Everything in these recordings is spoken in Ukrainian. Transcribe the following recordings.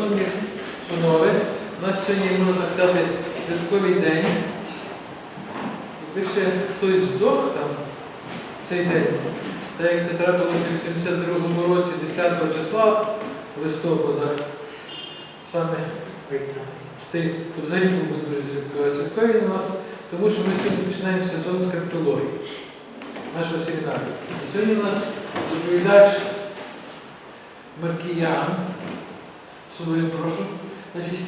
Шановні панове, у нас сьогодні, можна так сказати, святковий день. Якби ще хтось здох там цей день, так як це трапилося в 82-му році, 10 числа листопада, саме з тих, то взагалі був дуже святковий. Святковий у нас, тому що ми сьогодні починаємо сезон з криптології нашого семінару. І сьогодні у нас доповідач Маркіян. Слухаю, прошу. Значить,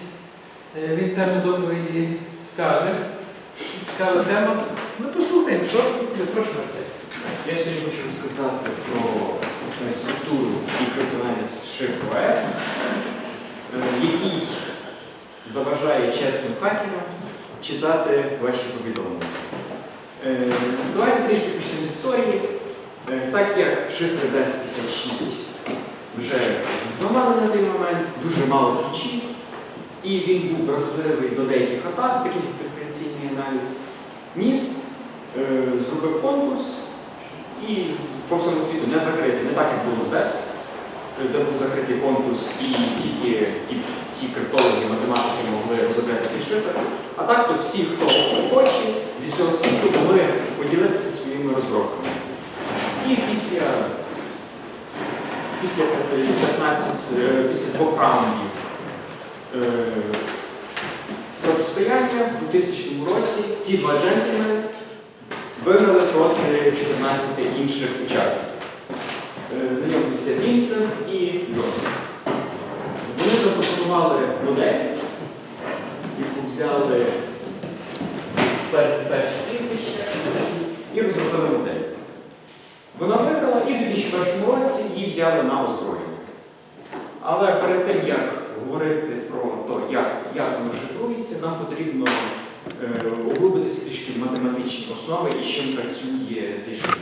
е, він тему доповіді скаже. Цікава тема. Ну, послухаємо, що ви прошу. Я сьогодні хочу розказати про е, структуру шифру С, е, який заважає чесним хакерам читати ваші повідомлення. Е, Давайте трішки почнемо з історії. Так як шифр DES56 вже зламали на той момент, дуже мало ключів, і він був вразливий до деяких атак, таких як аналіз, НІСТ е, зробив конкурс і по всьому світу не закритий, не так, як було з ДЕС, де був закритий конкурс і тільки ті, ті криптологи, математики могли розробляти цей шифр. А так то всі, хто хоче, зі всього світу могли поділитися своїми розробками. І після, після 15, е, після двох раундів е, протистояння у 2000 році ці два джентльмени виграли проти 14 інших учасників. Е, Знайомилися Вінсен і Джон. Вони запропонували модель, яку взяли пер- перше прізвище і розробили модель. Вона виграла і в 2001 році її взяли на озброєння. Але перед тим, як говорити про те, як, як воно шифрується, нам потрібно е, углубитися трішки в математичні основи і з чим працює цей шифр.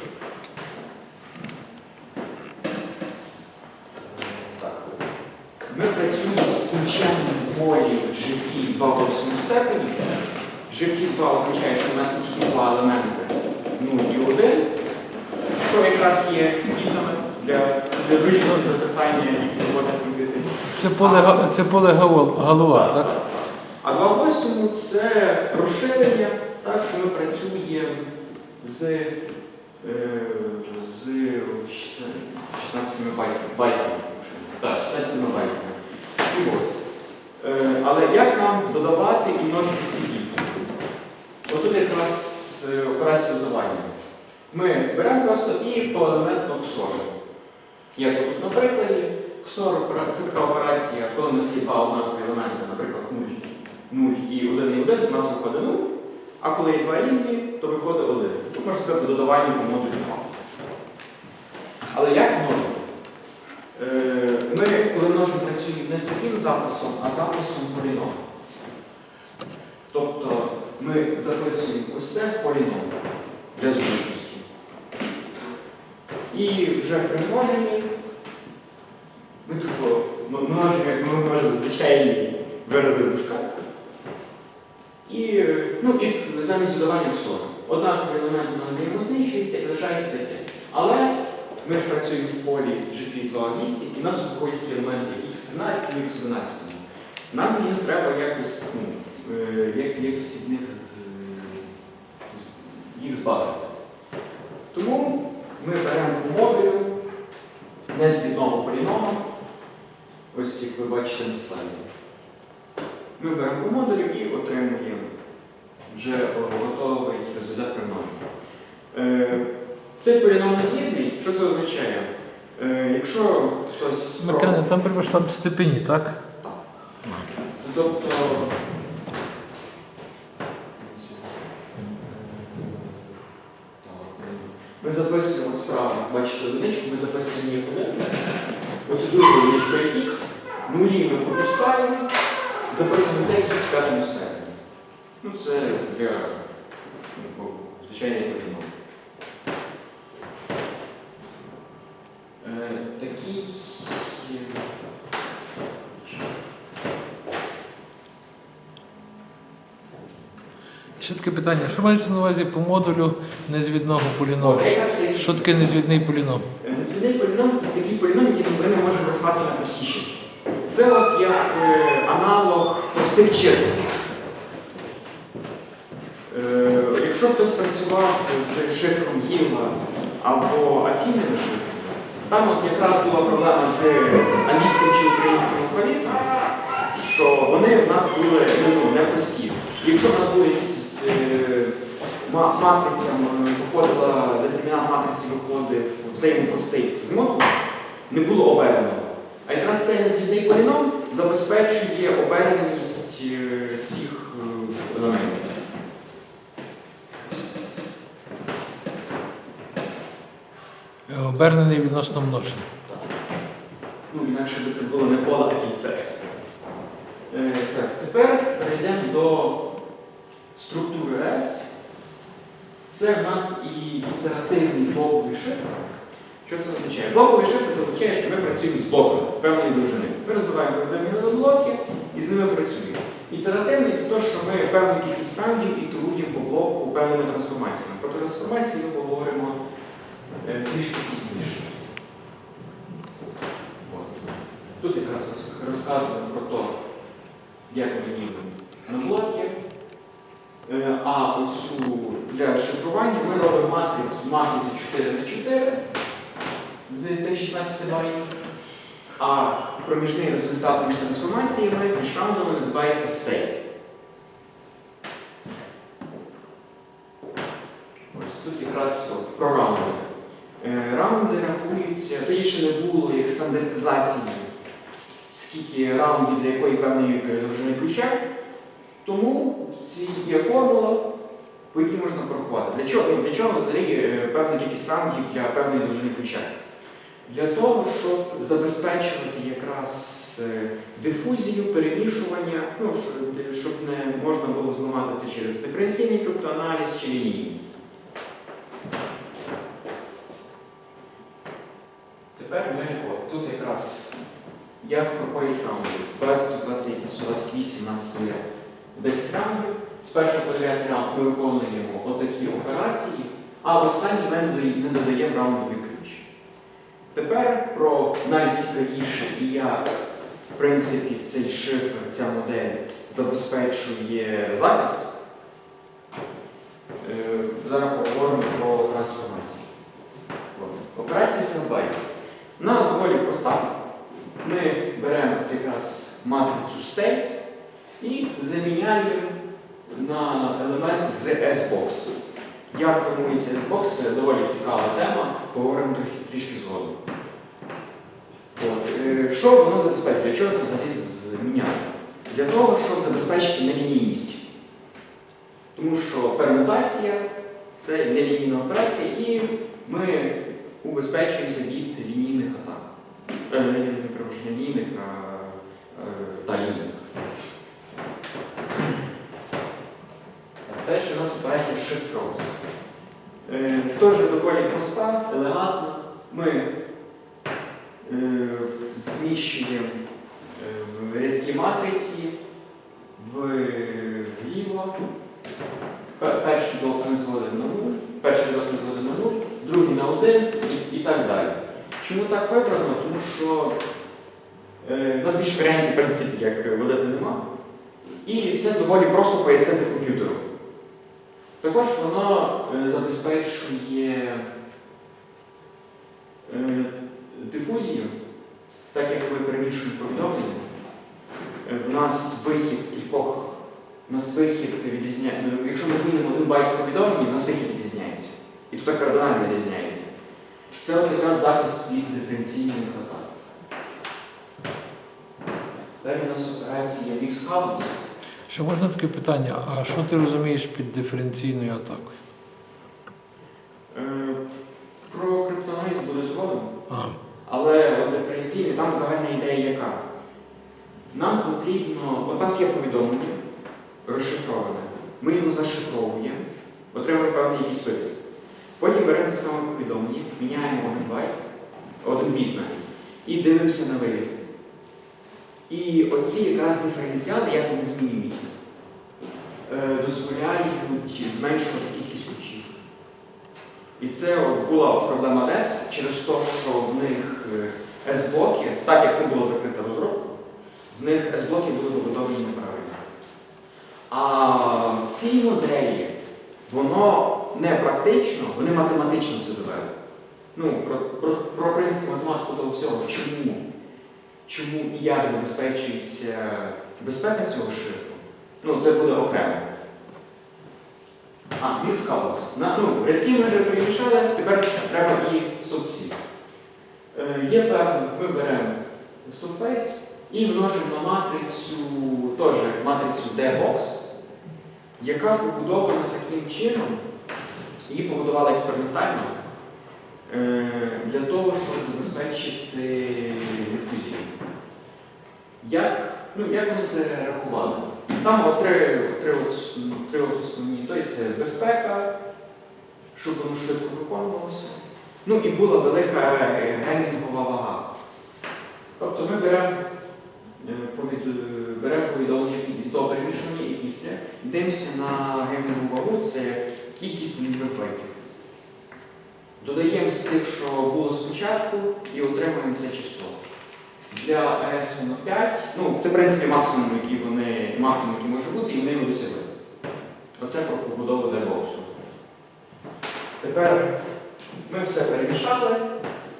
Ми працюємо з кінченням полі GFI 2 в 8 степені. GFI 2 означає, що у нас є тільки два елементи 0 і 1, що якраз є бітами для, для зручності записання і роботи комп'ютерів. Це поле, га- це поле гавол- галуа, так? А 2.8 це розширення, так що ми працюємо з, е, з 16 байт- байтами. Так, 16 байтами. І от. Е, але як нам додавати і множити ці біти? Отут якраз е, операція додавання. Ми беремо просто і поелементно ксору. Як от на прикладі, ксор це така операція, коли нас є два однакові елементи, наприклад, 0, 0 і 1 і 1, у нас виходить 0, а коли є два різні, то виходить 1. Тут можна сказати додавання по модулі 2. Але як множити? Е, Ми, коли множимо, працюємо не з таким записом, а записом поліном. Тобто ми записуємо це в поліном для зручності. І вже при множенні ми тако множимо, як ми множили звичайні вирази в. І, ну, і замість додавання ксору. Однаковий елемент у нас взаємознищується і лишається таке. Але ми ж працюємо в полі GFI 2.8, і в нас виходять такі елементи, як X13 і X11. Нам їм треба якось, ну, е, як, якось е, їх збавити. Тому ми беремо модулю незвідного полінома, ось як ви бачите на слайді. Ми беремо по модулю і отримуємо вже готовий результат примноження. Е, Цей поліном незгідний, що це означає? Е, Якщо хтось. Маркіян, там треба там степені, так? Це Тобто. Ми записуємо от справа, бачите одиничку, ми записуємо її одиничку. Оцю другу одиничку як Х, нулі ми пропускаємо, записуємо цей Х в п'ятому степені. Ну це для звичайної звичайних поліномів. Е, Такий. Ще таке питання. Що мається на увазі по модулю незвідного поліному? Що таке незвідний поліном? Незвідний поліном це такий поліном, який ми можемо розкласти на простіші. Це Це от як е, аналог простих чисел. Е, Якщо хтось працював з шифром Гіла або Афінним шифром, там от якраз була проблема з англійським чи українським алфавітом, що вони в нас були ну, непрості. Якщо в нас були якісь е, ма- матриця, м, виходила, детермінант матриці виходив взаємопростий з модулем, не було оберненого. А якраз цей незвідний поліном забезпечує оберненість е, всіх е, елементів. Е, Обернений відносно множення. Ну, інакше би це було не поле, а кільце. Е, так, тепер перейдемо до структури S. Це в нас і ітеративний блоковий шифр. Що це означає? Блоковий шифр це означає, що ми працюємо з блоками певної довжини. Ми повідомлення на блоки і з ними працюємо. Ітеративний це те, що ми певну кількість раундів і торгуємо по блоку певними трансформаціями. Про трансформації ми поговоримо е, трішки пізніше. От. Тут якраз роз- розказано про те, як ми ділимо на блоки. Е, для шифрування ми робимо матрицю, матрицю 4 на 4 з тих 16 байтів. А проміжний результат між трансформаціями, між раундами називається state. Ось тут якраз про раунди. Е, Раунди рахуються, тоді ще не було як стандартизації, скільки раундів для якої певної е, довжини ключа. Тому в цій є формула, по якій можна порахувати. Для чого, ну, для чого взагалі е, певна кількість раундів для певної довжини ключа? Для того, щоб забезпечувати якраз е, дифузію, перемішування, ну, щоб- щоб не можна було зламатися через диференційний криптоаналіз чи лінійний. Тепер ми от, тут якраз як проходять раунди. 20, 28, 28 у нас є 10 раундів. З 1 по 9 раунд ми виконуємо отакі операції, а останній ми не додає- не додаємо раундовий ключ. Тепер про найцікавіше і як в принципі цей шифр, ця модель забезпечує захист. Е, Зараз поговоримо про трансформації. Операція Sunbites. Вона доволі проста. Ми беремо якраз матрицю state і заміняємо на елемент з S-box. Як формується S-box, це доволі цікава тема, поговоримо трішки згодом. От. е, Що воно забезпечує? Для чого це взагалі зміняє? Для того, щоб забезпечити нелінійність. Тому що пермутація це нелінійна операція, і ми убезпечуємося від лінійних атак. Е, Не, не перепрошую, не лінійних, а е, та, лінійних. Так, Далі у нас Shift Rows. Е, Теж доволі проста, елегантна. Ми е, зміщуємо е, рядки матриці вліво. Перший блок ми зводимо на 0, перший блок ми зводимо на 0, другий на 1 і, і так далі. Чому так вибрано? Тому що е, у нас більше варіантів, в принципі, як водити нема. І це доволі просто пояснити комп'ютеру. Також воно е, забезпечує е, дифузію, так як ми перемішуємо повідомлення. Е, В нас вихід кількох, у нас вихід відрізняється. Якщо ми змінимо один байт повідомлення, у нас вихід відрізняється. І тут кардинально відрізняється. Це от якраз захист від диференційних атак. Далі у нас операція Mix House. Ще можна таке питання, а що ти розумієш під диференційною атакою? Е, Про криптоаналіз буде згодом. А, Але от диференційний, там загальна ідея яка? Нам потрібно, от у нас є повідомлення розшифроване. Ми його зашифровуємо, отримуємо певний якийсь вихід. Потім беремо те саме повідомлення, міняємо один байт, один біт навіть, і дивимося на вивід. І оці якраз диференціали, як вони змінюються, дозволяють зменшувати кількість ключів. І це була проблема DES через те, що в них е, S-блоки, так як це була закрита розробка, в них S-блоки були побудовані неправильно. А в цій моделі воно не практично, вони математично це довели. Ну, про, про, про принцип математику того всього. Чому? Чому і як забезпечується безпека цього шрифту? Ну, це буде окремо. А, мікс калус. Ну, рядки ми вже перемішали, тепер треба і стовпці. Е, є певно, ми беремо стовпець і множимо на матрицю, теж матрицю D-box, яка побудована таким чином, її побудували експериментально е, для того, щоб забезпечити дифузію. Як, ну, як вони це рахували? Там от три, три, три основні. То це безпека, щоб воно швидко виконувалося. Ну і була велика гемінгова вага. Тобто ми беремо е, беремо повідомлення до перемішування і після, дивимося на гемінгову вагу, це кількість нульових. Додаємо з тих, що було спочатку, і отримуємо це число. Для AS воно 5, ну це в принципі максимум, який вони, максимум, який може бути, і вони його досягли. Оце про побудову дебоксу. Тепер ми все перемішали,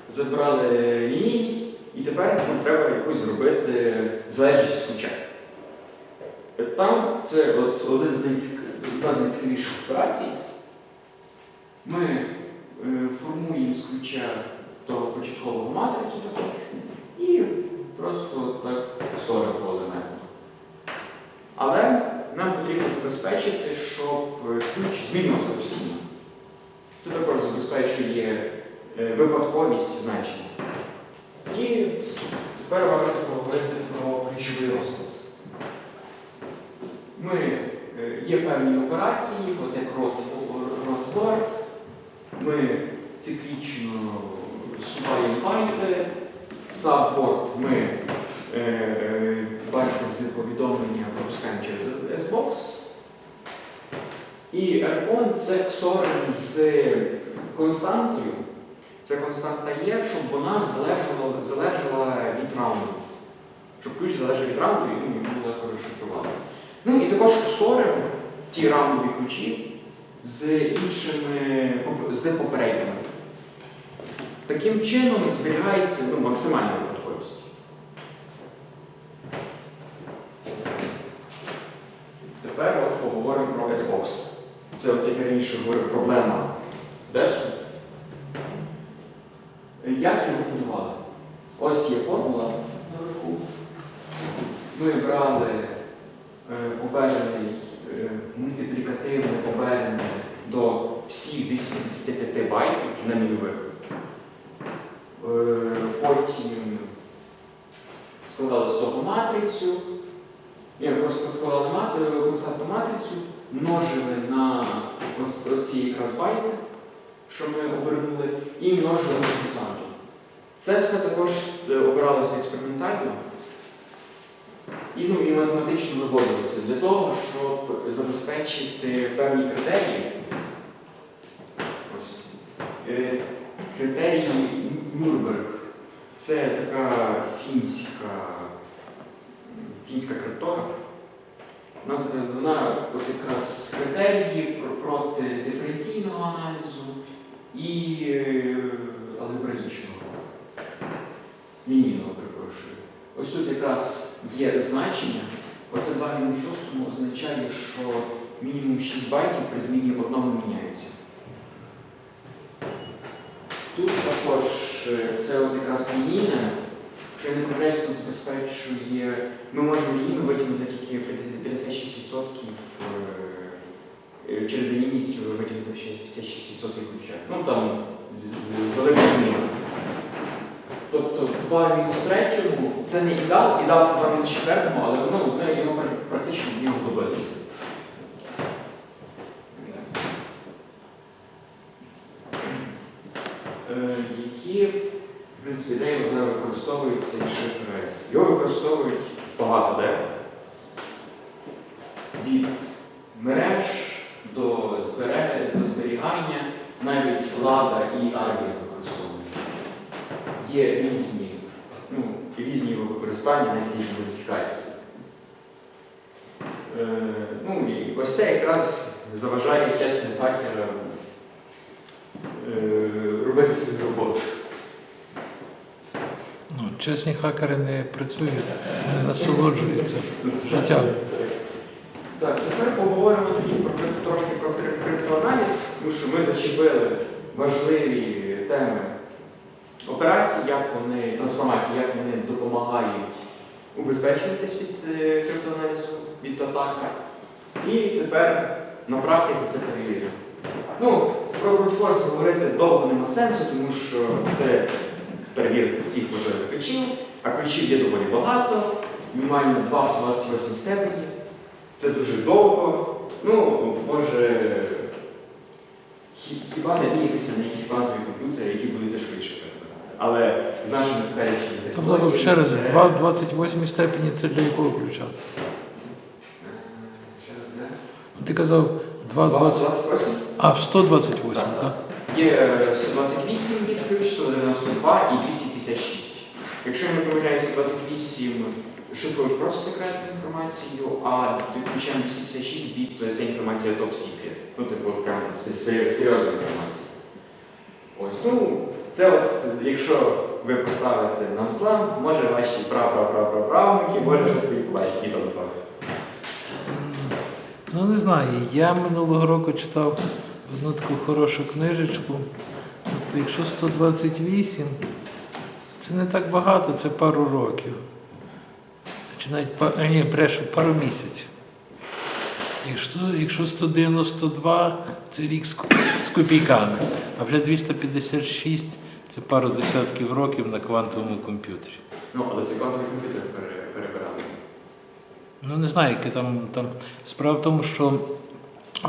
забрали лінійність, і тепер нам треба якусь зробити залежність з ключа. Там це от один з найцікавіших операцій. Ми е, формуємо з ключа того початкового матрицю також і просто так створимо елемент. Але нам потрібно забезпечити, щоб е, ключ змінювався постійно. Це також забезпечує е, випадковість значення. І тепер варто поговорити про ключовий розклад. Ми, е, є певні операції, от як рот-ворд, ми циклічно суваємо байти, сабворд ми е, е, байти з повідомлення пропускаємо через S-Box. І Ercon це ксорен з константою. Це константа є, щоб вона залежала, залежала від раунду. Щоб ключ залежав від раунду і його легко розшифрувати. Ну і також ксорен, ті раундові ключі з іншими з попередніми. Таким чином зберігається ну, максимальна випадковість. Тепер от поговоримо про S-Box. Це, от, як я раніше говорив, проблема DES. Як його будували? Ось є формула наверху. Ми брали е, оберений, е, мультиплікативне оберене до всіх 255 байтів на нульових. Е, Потім складали з того матрицю. Ні, просто складали мат- константну матрицю, множили на ось оці якраз байти, що ми обернули, і множили на константу. Це все також е, обиралося експериментально і, ну, і математично виводилося для того, щоб забезпечити певні критерії. Ось. Е, Критерії Нюрнберг. Це така фінська, фінська криптограф. Е, вона якраз критерії проти диференційного аналізу і алгебраїчного. Лінійного, перепрошую. Ось тут якраз є значення. Оце 2 мінус 6 означає, що мінімум 6 байтів при зміні одного міняються. Тут також е, це от якраз лінійне, що я не помиляюсь, забезпечує. Ми можемо лінійно витягнути тільки 56% е, е, через лінійність витягнути 56% 2 мінус 3, це не ідеал, ідеал це 2 мінус 4, але ну, ми його практично не добилися. Е, які, в принципі, ідеї зараз використовуються і шифрес. Його використовують використання, навіть їхньої модифікації. Е, ну і ось це якраз заважає чесним хакерам е, робити свою роботу. Ну, чесні хакери не працюють, не насолоджуються життям. Так, тепер поговоримо тоді про трошки про криптоаналіз, тому що ми зачепили важливі теми операцій, як вони, трансформації, як вони допомагають убезпечуватись від е, криптоаналізу, від атаки. І тепер на практиці це перевіримо. Ну, про брутфорс говорити довго нема сенсу, тому що це перевірка всіх можливих ключів, а ключів є доволі багато, мінімально 2 в 28 степені. Це дуже довго. Ну, може, хі- хіба надіятися на якісь квантові комп'ютери, які будуть швидше перебирати. Але з нашими теперішніми Тобто ще раз, це- 2 в 28 степені це для якого ключа? Ще раз, де? Ти казав 2 в 20... 28. А, в 128, Так. так? Є е, 128 біт ключ, 192 і 256. Якщо я не помиляюся, 128 шифрують просто секретну інформацію, а ключем 256 біт, то ця інформація топ secret. Ну, типу, прям се- се- серйозна інформація. Ось, ну, це от, якщо ви поставите на взлам, може ваші пра-пра-пра-пра-правнуки, може щось собі побачить, і то. Ну не знаю. Я минулого року читав одну таку хорошу книжечку. Тобто, якщо 128, це не так багато, це пару років. Чи навіть а, ні, брешу, пару місяців. Якщо, якщо 192, це рік з, з копійками, а вже 256 це пару десятків років на квантовому комп'ютері. Ну, але це квантовий комп'ютер перебирали. Ну, не знаю, яке там, там. Справа в тому, що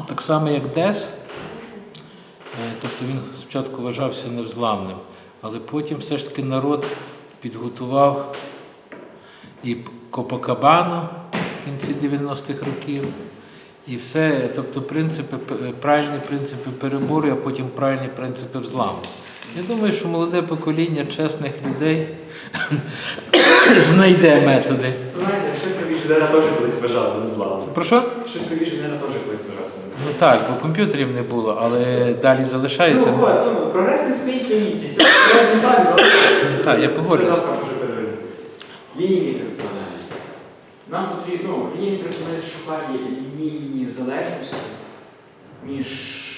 так само, як Дес, е, тобто він спочатку вважався невзламним, але потім все ж таки народ підготував і Копакабану в кінці 90-х років, і все, тобто принципи, правильні принципи перебору, а потім правильні принципи взламу. Я думаю, що молоде покоління чесних людей знайде методи. Ну, знаєте, шифрові інженера теж колись вважали незламним. Про що? Шифрові інженера теж колись вважався Ну незламним. так, бо комп'ютерів не було, але далі залишається. Ну, от, ну, прогрес не стоїть на місці. Сьогодні так, я погоджуюсь. Все. Лінійний криптоаналіз. Нам потрібно, ну, лінійний криптоаналіз шукає лінійні залежності між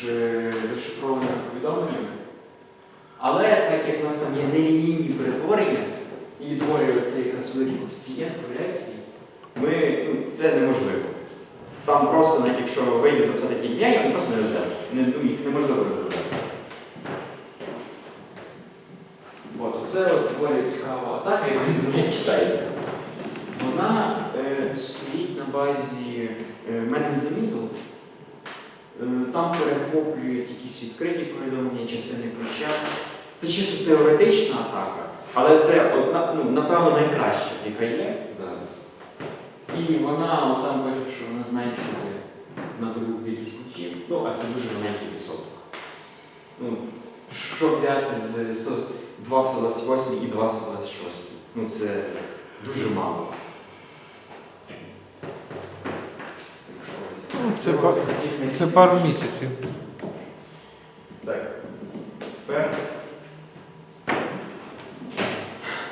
е, зашифрованими повідомленнями. Але так як у нас там є нелінійні перетворення і утворює цей якраз великий коефіцієнт прогресії, ми, ну, це неможливо. Там просто, навіть якщо вийде записати такі ім'я, вони просто не. Не, ну, їх неможливо розглядати. От, от доволі цікава атака, яка не знає читається. Вона е, стоїть на базі е, Man in Middle. Е, там перехоплюють якісь відкриті повідомлення, частини ключа. Це чисто теоретична атака, але це одна, ну, напевно найкраща, яка є зараз. І вона, отам пише, що вона зменшує на другу кількість ключів, ну, а це дуже маленький відсоток. Ну, що взяти з 100 2 в 128 і 2 в 126? Ну, це дуже мало. Ну, це па- Це пару місяців. Так. Тепер.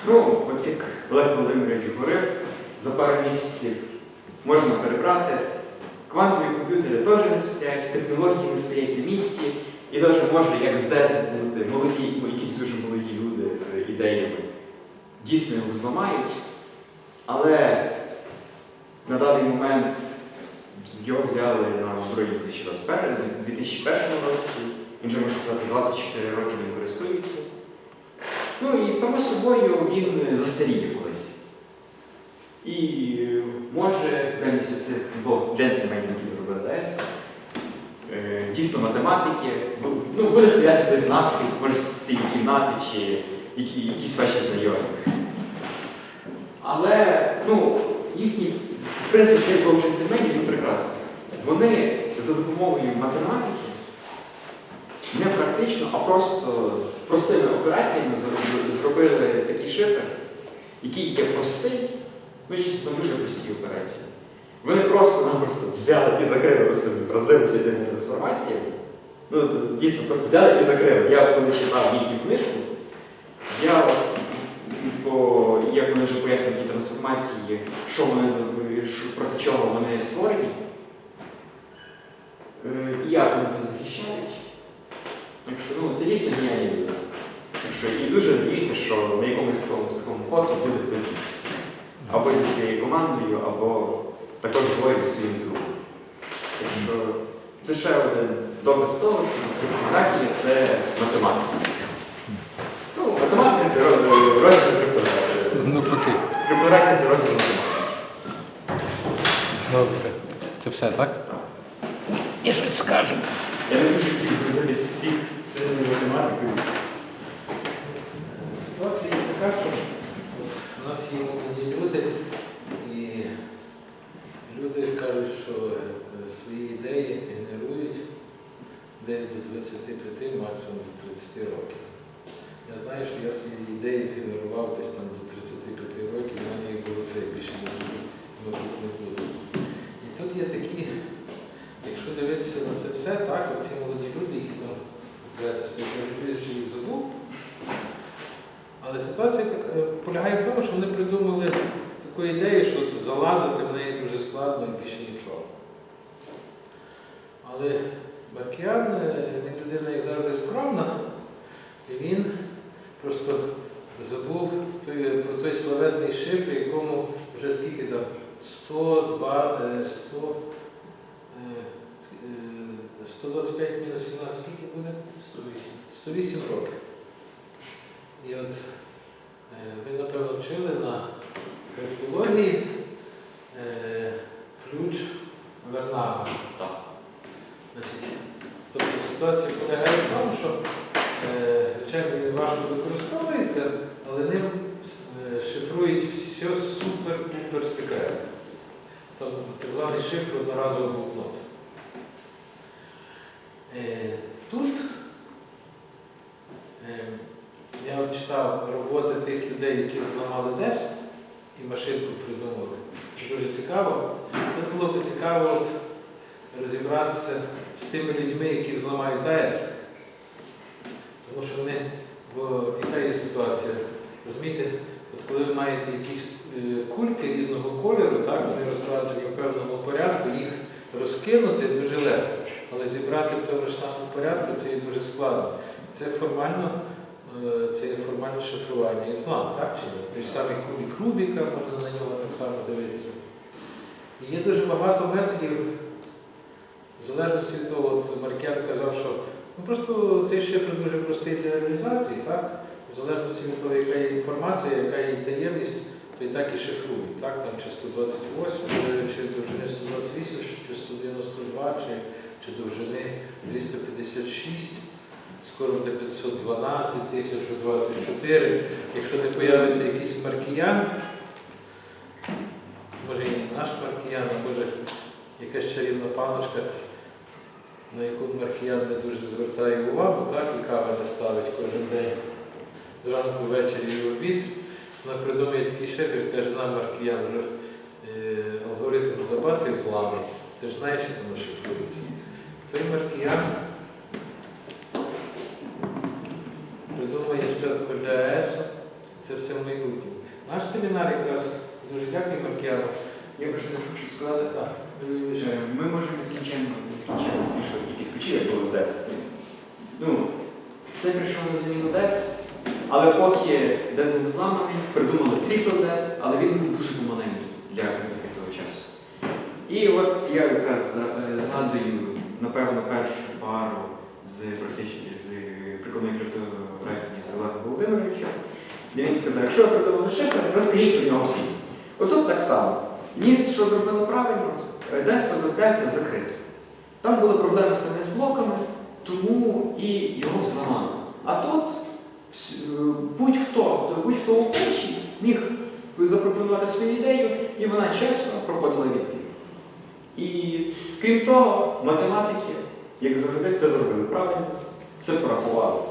Ну, от як Олег Володимирович говорив, за пару місяців можна перебрати. Квантові комп'ютери теж не стоять, технології не стоять на місці, і теж може, як з ДЕС бути, молоді, ну, якісь дуже молоді люди з ідеями дійсно його зламають. Але на даний момент його взяли на озброєння у 2021 2001 році. Він вже можна сказати 24 роки ним користується. Ну і само собою він застаріє колись. І е, може замість цих двох джентльменів, які зробили ДС, е, дійсно математики, ну, ну, буде стояти хтось з нас, може з цієї кімнати чи які, якісь ваші знайомі. Але ну, їхній принцип цих двох джентльменів він прекрасний. Вони за допомогою математики не практично, а просто простими операціями зробили такий шифр, який є простий, ну дійсно дуже прості операції. Вони просто-напросто взяли і закрили роздивилися цими трансформаціями. Ну, дійсно, просто взяли і закрили. Я от коли читав їхню книжку, я по, як вони вже пояснюють ті трансформації, що вони проти чого вони створені, е, і як вони це захищають. Так що ну, це дійсно геніальні люди. Так що і дуже надіюся, що на якомусь такому, такому фото буде хтось із або зі своєю командою, або також двоє зі своїм другом. Так що це ще один доказ того, що криптографія це математика. Ну, математика це роз- розвиток криптографії. Ну, поки. Криптографія це розвиток математики. Добре. Це все, так? Я щось скажу. Я не дуже хотів писати всіх сильною математикою. Ситуація є така, що у нас є молоді люди, і люди кажуть, що е, свої ідеї генерують десь до 25, максимум до 30 років. Я знаю, що я свої ідеї згенерував десь там до 35 років, в мене їх було три, більше не буде. І тут є такі, якщо дивитися на це все, так, оці молоді люди, які там третя стаття, їх забув, але ситуація так, е, полягає в тому, що вони придумали таку ідею, що залазити в неї дуже складно і більше нічого. Але Маркіян, е, він людина, як завжди, скромна, і він просто забув той, про той славетний шифр, якому вже скільки там 102, е, 100, е, е, 125 мінус 17, скільки буде? 108. 108 років. І от е, ви, напевно, вчили на криптології е, ключ Вернага. Так. Тобто ситуація полягає в тому, що, е, звичайно, він важко використовується, але ним е, шифрують все супер-пупер секретно. Тобто так званий шифр одноразового блокнота. Е, тут е, я читав роботи тих людей, які зламали ДЕС і машинку придумали. Дуже цікаво. Тут було б цікаво от розібратися з тими людьми, які зламають АЕС. Тому що вони, бо яка є ситуація? Розумієте, от коли ви маєте якісь е, кульки різного кольору, так, вони розкладені в певному порядку, їх розкинути дуже легко, але зібрати в тому ж самому порядку це є дуже складно. Це формально, е, це є формальне шифрування і взлам, так чи ні? Той ж самий кубік Рубіка, можна на нього так само дивитися. І є дуже багато методів, в залежності від того, от Маркіян казав, що ну, просто цей шифр дуже простий для реалізації, так? В залежності від того, яка є інформація, яка є таємність, то і так і шифрують. Так? Там чи 128, чи довжини 128, чи 192, чи, чи довжини 256, скоро буде 512, 1024. Якщо не появиться якийсь маркіян, може і наш маркіян, а може якась чарівна паночка, на яку маркіян не дуже звертає увагу, так, і кава не ставить кожен день зранку, ввечері і в обід. Вона придумає такий шеф і скаже, нам маркіян е, алгоритм забаців зламав. Ти ж знаєш, як воно шифрується. Той маркіян придумує спочатку для АЕС, це все в майбутньому. Наш семінар якраз дуже дякую Маркіяну. Я прошу не хочу сказати. Так, щас- Е, Ми можемо нескінченно, нескінченно збільшувати кількість ключів, як було з DES. Ну, це прийшов на заміну DES, але поки DES був зламаний, придумали Triple DES, але він був дуже помаленький для того часу. І от я якраз е, згадую, напевно, першу пару з практичної, з прикладної криптографії з Олегом Володимировичем, де він сказав, якщо ви придумали шифр, розкажіть про нього всім. Отут так само. Ніс, що зробили правильно, десь розроблявся закрито. Там були проблеми з ТНС блоками, тому і його взламали. А тут е, будь-хто, хто- будь-хто у Польщі міг запропонувати свою ідею, і вона чесно проходила відповідь. І крім того, математики, як завжди, все зробили правильно, все порахували.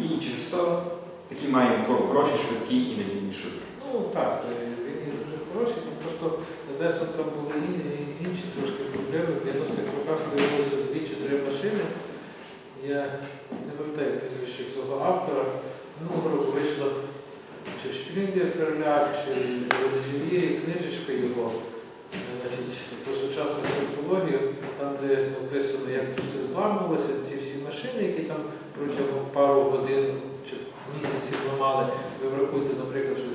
І через то такі маємо хоро- хороший, швидкий і надійний шифр. Ну, Ну так, е, він дуже хороший, ну, просто з Одесом там були інші трошки проблеми. В 90-х роках появилося дві чи три машини. Я не пам'ятаю прізвище цього автора. Року вийшла чи в Перляк, чи в книжечка його. Про сучасну культологію, там, де описано, як це все зламувалося, ці всі машини, які там протягом пару годин чи місяців ламали. Ви врахуйте, наприклад, що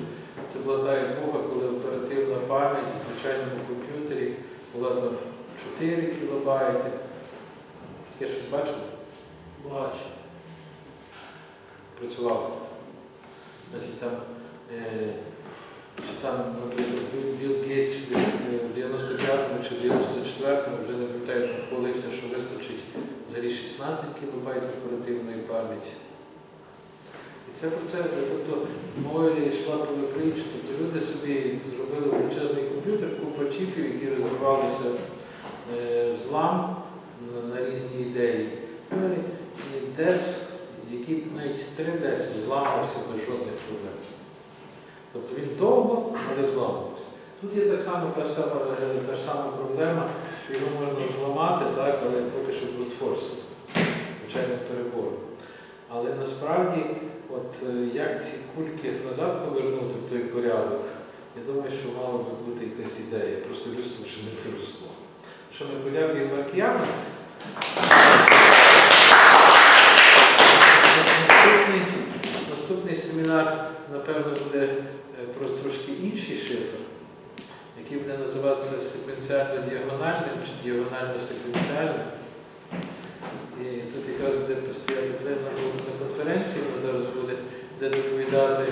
це була та епоха, коли оперативна пам'ять в звичайному комп'ютері була там 4 кілобайти. Таке щось бачили? Бачу. Працювало. Значить, там, е, чи там, Білл- Білл Гейтс е, в 95-му чи в 94-му, вже не пам'ятаю, там хвалився, що вистачить взагалі 16 кілобайт оперативної пам'яті. І це про це, тобто мова йшла про інше. Тобто люди собі зробили величезний комп'ютер, купа чіпів, які розвивалися е, злам на, на різні ідеї. Ну, і DES, який навіть 3DS зламався без жодних проблем. Тобто він довго, але взламувався. Тут є так само та сама, е, та сама проблема, що його можна зламати, так, але поки що брутфорс, звичайно, перебор. Але насправді, от е, як ці кульки назад повернути в той порядок, я думаю, що мала би бути якась ідея, просто людство ще не доросло. Що ми подякуємо Маркіяну. Наступний, наступний семінар, напевно, буде інший шифр, який буде називатися секвенціально-діагональним чи діагонально-секвенціальним. І тут якраз буде постояти на конференції, нас зараз буде, де доповідати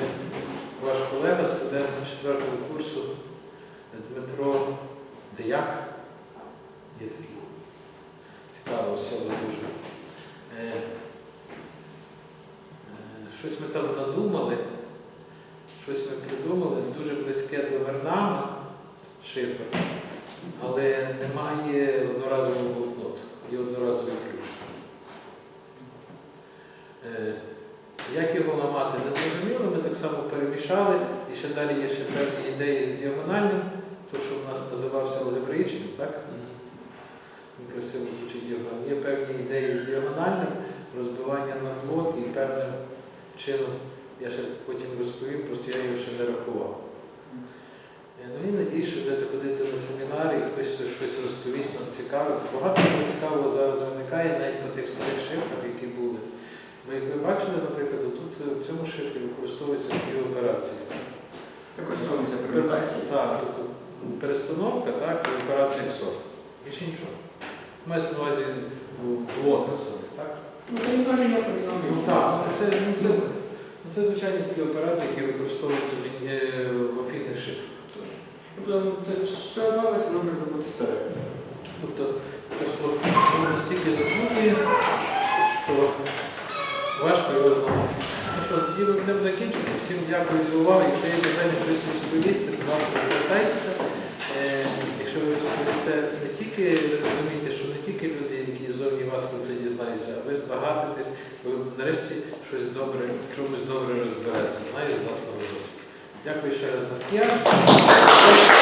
ваш колега, студент четвертого курсу Дмитро Деяк. Є такий. Цікава особа дуже. Е, е, Щось ми там надумали, щось ми придумали, дуже близьке до Вернама шифр, але немає одноразового блокноту, є одноразовий ключ. Е, Як його ламати, не зрозуміло, ми так само перемішали, і ще далі є ще певні ідеї з діагональним, то, що в нас називався алгебраїчним, так? Він красиво звучить діагональ. Є певні ідеї з діагональним, розбивання на блоки і певним чином, я ще потім розповім, просто я його ще не рахував. Е, Ну і надію, що будете ходити на семінари, і хтось щось розповість нам цікаве. Багато цікавого зараз виникає навіть по тих старих шифрах, які були. Бо як ви бачили, наприклад, тут в цьому шифрі використовуються дві операції. Використовується пермутації. Так, тобто перестановка, так, і операція XOR. Більше нічого. Мається на увазі в блоках так? Ну, це множення Ну так, це, ну, це, ну, це звичайні такі операції, які використовуються в, е, шифрах. Тобто це все одно все одно не забути старе. Тобто просто воно настільки заплутує, що важко його зламати. Ну що, тоді ми будемо закінчити. Всім дякую за увагу. Якщо є питання, щось розповісти, будь ласка, звертайтеся. Якщо ви розповісте не тільки, ви зрозумієте, що не тільки люди, які зовні вас про це дізнаються, а ви збагатитесь, ви нарешті щось добре, в чомусь добре розбереться. Знаю з власного досвіду. Дякую ще раз.